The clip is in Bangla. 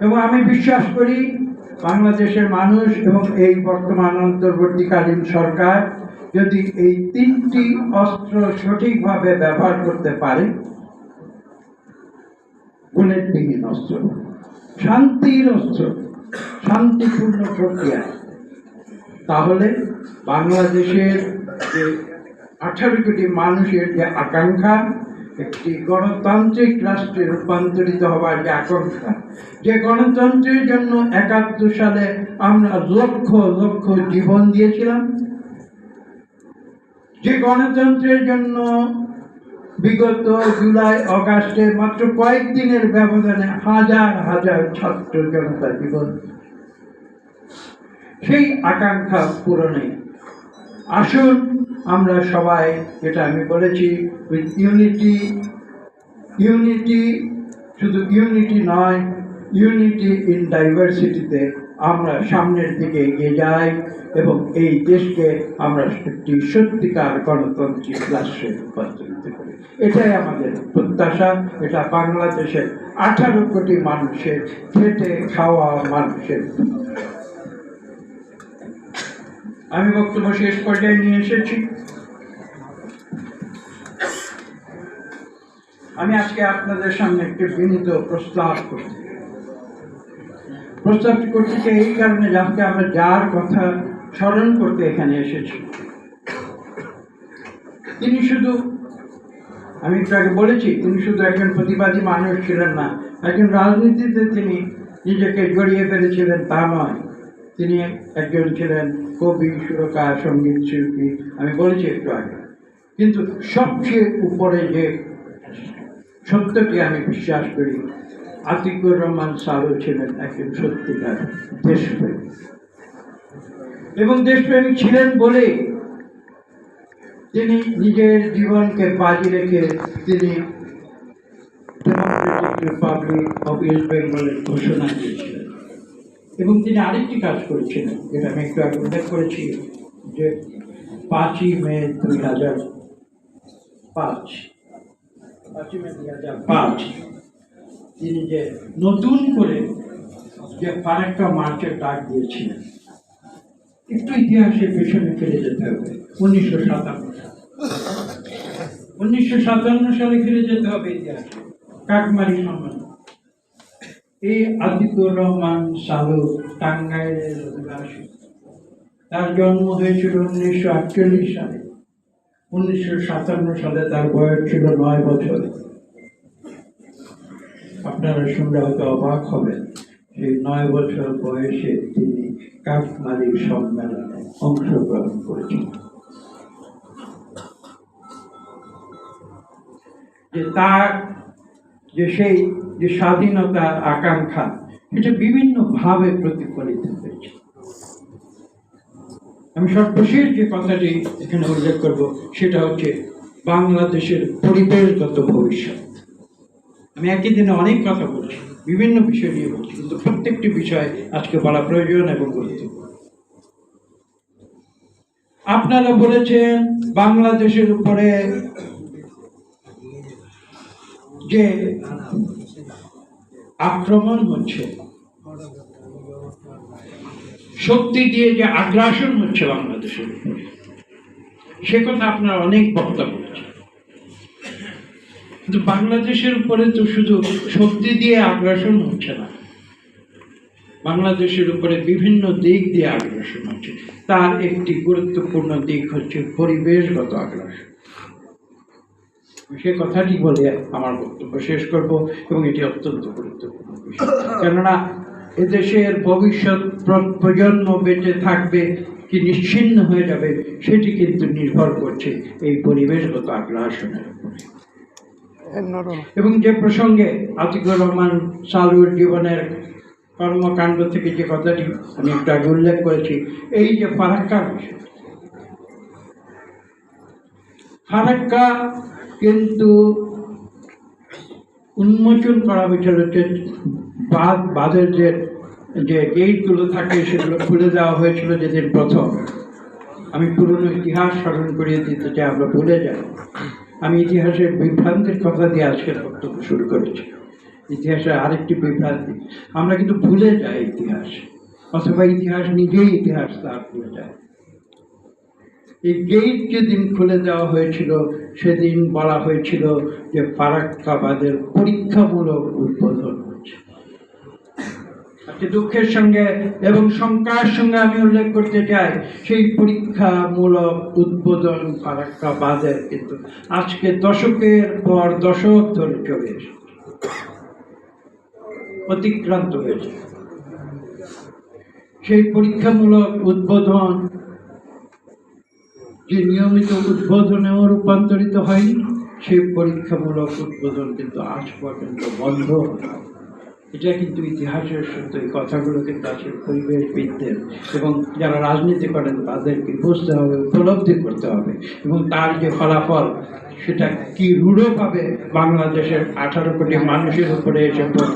এবং আমি বিশ্বাস করি বাংলাদেশের মানুষ এবং এই বর্তমান অন্তর্বর্তীকালীন সরকার যদি এই তিনটি অস্ত্র সঠিকভাবে ব্যবহার করতে পারে বুলেটবিহীন অস্ত্র, শান্তির অস্ত্র, শান্তিপূর্ণ প্রক্রিয়া, তাহলে বাংলাদেশের যে আঠারো কোটি মানুষের যে আকাঙ্ক্ষা একটি গণতান্ত্রিক রাষ্ট্রে রূপান্তরিত হওয়ার যে আকাঙ্ক্ষা, যে গণতন্ত্রের জন্য একাত্তর সালে আমরা লক্ষ লক্ষ জীবন দিয়েছিলাম, যে গণতন্ত্রের জন্য বিগত জুলাই, অগাস্টে মাত্র কয়েকদিনের ব্যবধানে হাজার হাজার ছাত্র জনতা জীবন সেই আকাঙ্ক্ষা পূরণে আসুন আমরা সবাই, যেটা আমি বলেছি উইথ ইউনিটি ইউনিটি শুধু ইউনিটি নয় ইউনিটি ইন ডাইভার্সিটিতে আমরা সামনের দিকে এগিয়ে যাই এবং এই দেশকে আমরা একটি সত্যিকার গণতান্ত্রিক রাষ্ট্রে রূপান্তরিত করি। এটাই আমাদের প্রত্যাশা। এটা বাংলাদেশের আঠারো কোটি মানুষের খেটে খাওয়া মানুষের আমি বক্তব্য শেষ পর্যায়ে নিয়ে এসেছি। আমি আজকে আপনাদের সামনে একটি বিনীত প্রস্তাব করছি। প্রস্তাবটি করছি যে এই কারণে যে আজকে আমরা যার কথা স্মরণ করতে এখানে এসেছি। তিনি শুধু, আমি আগে বলেছি, তিনি শুধু একজন প্রতিবাদী মানুষ ছিলেন না, একজন রাজনীতিতে তিনি নিজেকে জড়িয়ে ফেলেছিলেন তা নয়। তিনি একজন ছিলেন কবি সুরকার সংগীত শিল্পী আমি বলেছি একটু আগে। কিন্তু সবচেয়ে উপরে যে সত্যটি আমি বিশ্বাস করি, আতিকুর রহমান সালু ছিলেন একজন সত্যিকার দেশপ্রেমী। এবং দেশপ্রেমী ছিলেন বলে তিনি নিজের জীবনকে বাজি রেখে তিনি রিপাবলিক অফ ইস্ট বেঙ্গলের ঘোষণা দিয়েছিলেন। এবং তিনি আরেকটি কাজ করেছিলেন, যেটা আমি একটু আগে উল্লেখ করেছি, যে পাঁচই মে দুই হাজার পাঁচ, পাঁচই মে দুই হাজার পাঁচ, তিনি যে নতুন করে যে ফারাক্কা মার্চের ডাক দিয়েছিলেন, একটু ইতিহাসের পেছনে ফিরে যেতে হবে, উনিশশো সাতান্ন উনিশশো সাতান্ন সালে ফিরে যেতে হবে ইতিহাসে, কাকমারি সম্মান এই আতিকুর রহমান সালু টাঙ্গাইলের অধিবাসী তার জন্ম হয়েছিল উনিশশো আটচল্লিশ সালে। উনিশশো সাতান্ন সালে তার বয়স ছিল নয় বছর। আপনারা শুনলে হয়তো অবাক হবেন সেই নয় বছর বয়সে তিনি কাকমারি সম্মেলনে অংশগ্রহণ করেছেন। যে তার, যে সেই যে স্বাধীনতার আকাঙ্ক্ষা, এটা বিভিন্ন ভাবে প্রতিফলিত হয়েছে। আমি সর্বশেষ যে কথাটি এখানে উল্লেখ করব, সেটা হচ্ছে বাংলাদেশের পরিবেশগত ভবিষ্যৎ। আমি একই দিনে অনেক কথা বলছি, বিভিন্ন বিষয় নিয়ে বলছি, কিন্তু প্রত্যেকটি বিষয় আজকে বলা প্রয়োজন এবং গুরুত্বপূর্ণ। আপনারা বলেছেন বাংলাদেশের উপরে যে আক্রমণ হচ্ছে। শক্তি দিয়ে যে আগ্রাসন হচ্ছে বাংলাদেশের সে কথা আপনার অনেক বক্তব্য কিন্তু বাংলাদেশের উপরে তো শুধু শক্তি দিয়ে আগ্রাসন হচ্ছে না, বাংলাদেশের উপরে বিভিন্ন দিক দিয়ে আগ্রাসন হচ্ছে। তার একটি গুরুত্বপূর্ণ দিক হচ্ছে পরিবেশগত আগ্রাসন। সে কথাটি বলে আমার বক্তব্য শেষ করব এবং এটি অত্যন্ত গুরুত্বপূর্ণ কেননা এদেশের ভবিষ্যৎ প্রজন্ম বেঁচে থাকবে কি নিশ্চিন্ন হয়ে যাবে, সেটি কিন্তু নির্ভর করছে এই পরিবেশগত আগ্রাসনের উপরে। এবং যে প্রসঙ্গে আতিকুর রহমান সালুর জীবনের কর্মকাণ্ড থেকে যে কথাটি আমি একটু উল্লেখ করেছি, এই যে ফারাক্কা বিষয় ফারাক্কা কিন্তু উন্মোচন করা হয়েছিল যে বাঁধ বাঁধের যে যে গেটগুলো থাকে সেগুলো খুলে দেওয়া হয়েছিল যেদিন প্রথম। আমি পুরনো ইতিহাস স্মরণ করিয়ে দিতে চাই, আমরা ভুলে যাই। আমি ইতিহাসের বিভ্রান্তির কথা দিয়ে আজকের বক্তব্য শুরু করেছি। ইতিহাসের আরেকটি বিভ্রান্তি। আমরা কিন্তু ভুলে যাই ইতিহাস, অথবা ইতিহাস নিজেই ইতিহাস তার ভুলে যায়। এই গেট যেদিন খুলে দেওয়া হয়েছিল, সেদিন বলা হয়েছিল যে ফারাক্কাবাদের পরীক্ষামূলক উদ্বোধন হচ্ছে। আজকে দুঃখের সঙ্গে এবং শঙ্কার সঙ্গে আমি উল্লেখ করতে চাই, সেই পরীক্ষামূলক উদ্বোধন ফারাক্কাবাদের কিন্তু আজকে দশকের পর দশক ধরে চলে এসেছে। অতিক্রান্ত হয়েছে। সেই পরীক্ষামূলক উদ্বোধন যে নিয়মিত উদ্বোধনেও রূপান্তরিত হয়নি, সেই পরীক্ষামূলক উদ্বোধন কিন্তু আজ পর্যন্ত বন্ধ এটা কিন্তু ইতিহাসের সত্য। এই কথাগুলো কিন্তু আছে পরিবেশবিদদের এবং যারা রাজনীতি করেন, তাদেরকে বুঝতে হবে, উপলব্ধি করতে হবে এবং তার যে ফলাফল, সেটা কি রূঢ়ভাবে বাংলাদেশের আঠারো কোটি মানুষের উপরে এসে পড়তে